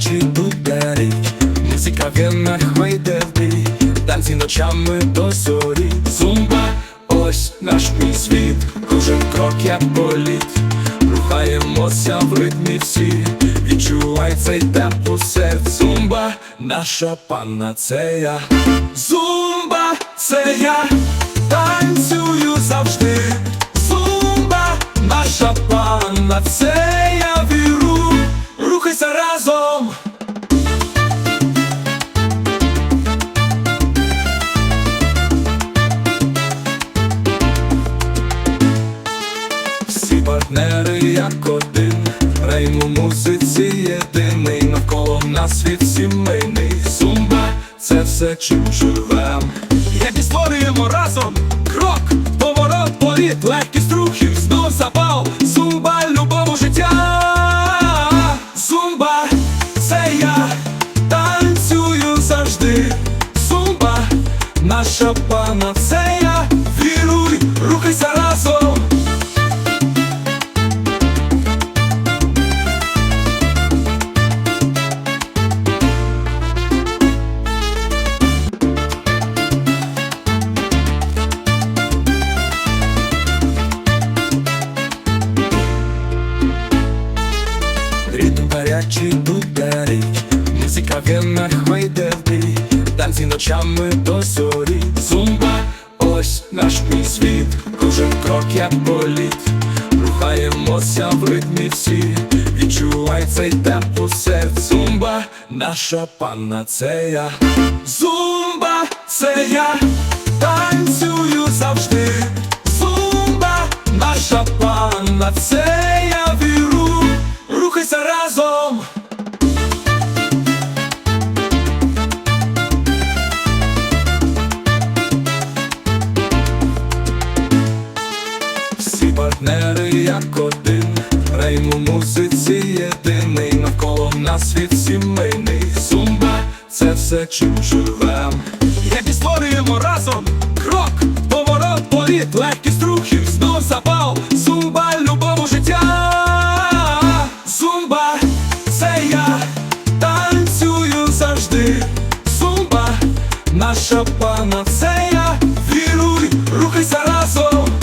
чи буде річ Музика вінах вийде в бій. Танці ночами до зорі. Зумба, ось наш мій світ, кожен крок як політ, рухаємося в ритмі всі, відчувай цей темп усе Зумба, наша панна, це Зумба, це я. Танцюю завжди, Зумба, наша панна, це як один, рейм у музиці єдиний, навколо нас світ сімейний. Зумба, це все чим живем. Як і створюємо разом крок, поворот, політ, легкість рухів, знов запал, зумба, любов у життя. Зумба, це я танцюю завжди. Зумба, наша панацея, віруй, рухайся ночами до зорі. Зумба, ось наш мій світ, кожен крок як політ. Рухаємося в ритмі всі, відчувай цей темп у серці. Зумба, наша панацея. Зумба, це я танцюю завжди. Зумба, наша панацея партнери як один, рейм у музиці єдиний, навколо нас світ сімейний. Зумба, це все чим живем. Як і створюємо разом крок, поворот, політ, легкість рухів, знов запал, зумба, любов у життя. Зумба, це я танцюю завжди. Зумба, наша панацея, віруй, рухайся разом.